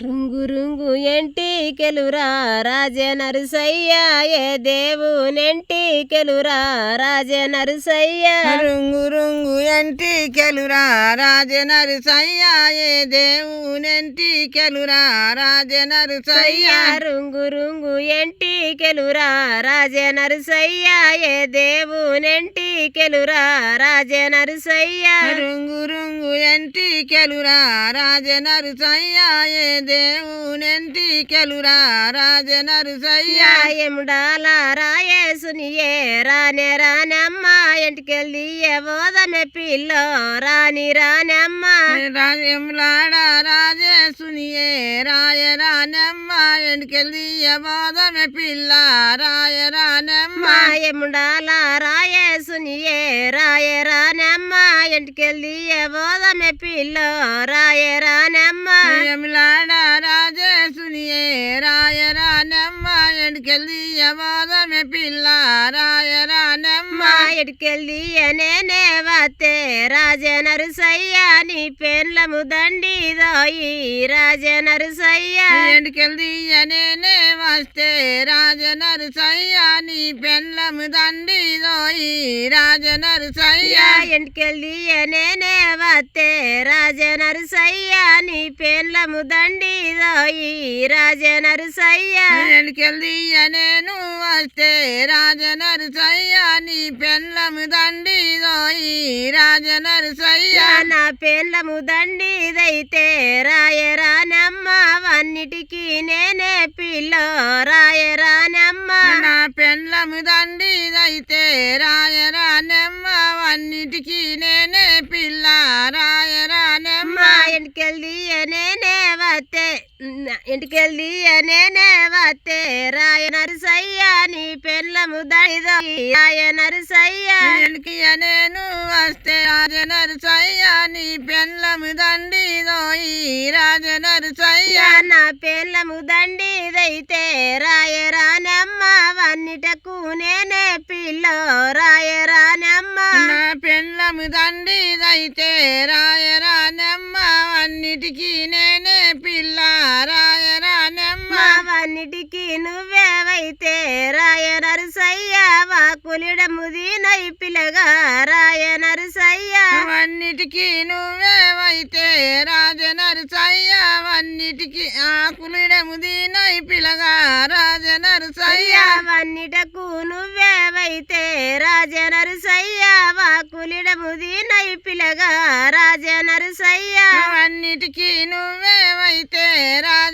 రుంగు రుంగు ఎంటికెలురా రాజ నరుసయ్య ఏ దేవునెంటికెలురా రాజ నరుసయ్య రుంగు రుంగు ఎంటికెలురా రాజనరుసయ్య? ఏ దేవునెంటికెలురా రాజనరుసయ్య? రుంగు రుంగు ఎంటికెలురా రాజ నరుసయ్య ఏ దేవునెంటికెలురా రాజ నరుసయ్య రుంగు రుంగు ఎంటికెలురా రాజనరుసయ్య ఏ దేవునెంటికెలురా రాజనరుసయ్య. ఎముడాల రాయేసునియే రానే రానమ్మ ఎంటికెళ్ళి బోధమే పిల్లో రాని రానమ్మ. రాజములాడ రాజేసునియే రాయ రానమ్మ ఎన్కెళ్ళి బాధమే పిల్ల రాయ రానమ్మ. ఎముడాల రాయేసునియే రాయ రానమ్మ ఎంటికెళ్ళి బోధమే పిల్లో రాయ రానమ్మ. రాజేసునియే రాయ రానమ్మ? ఎన్కెళ్ళి బాధమే పిల్ల రాయ రానమ్మ. ఎడికెళ్ళి నేనే వతే రాజనరుసయ్య నీ పెన్లము దండి దోయి రాజనరుసయ్య ఎన్కెళ్ళి నేనే వస్తే రాజనరుసయ్య నీ పెళ్ళము దండి దోయి రాజనరుసయ్య. ఎంటికెళ్ళి నేనే వతే రాజనరుసయ్య. నీ పెన్లము దండి దోయి రాజనరుసయ్య. ఎన్కెళ్ళి నేను వస్తే రాజనరుసయ్య. నీ పెళ్ళము దండి దోయి రాజనరుసయ్య. నా దండిదైతే రాయ రానమ్మ. వన్నిటికి నేనే పిల్లో రాయ రానమ్మ. నా పెళ్ళము దండిదైతే ఇంటికెళ్ళి నేనే వతే ఇంటికెళ్ళి నేనే వతే రాయ నరసయ్య నీ పెళ్ళము దండిదో రాయ నరసయ్య ఎన్కి నేను వస్తే రాజనరుసయ్య నీ పెళ్ళము దండిదోయి రాజనరుసయ్య నా పెళ్ళము దండిదైతే రాయ రానమ్మ వన్నిటకు నేనే పిల్లో. రాయ రానమ్మ నా పెళ్ళము దండిదైతే రాయ రానమ్మ అన్నిటికీ నేనే పిల్ల రాయ రానమ్మ వన్నిటికి నువ్వేవైతే రాయ నరసయ్య. వాకులిడముది నై పిలగా రాయ నరసయ్య. అన్నిటికీ నువ్వేవైతే రాజనరుసయ్య అన్నిటికీ ఆకులిడముది నై పిలగా రాజనరుసయ్య వన్నిటకు నువ్వేవైతే రాజ నరసయ్య. వాకులిడముది నై పిలగా రాజ నరసయ్య అన్నిటికీ నువ్వేవైతే రాజనరుసయ్య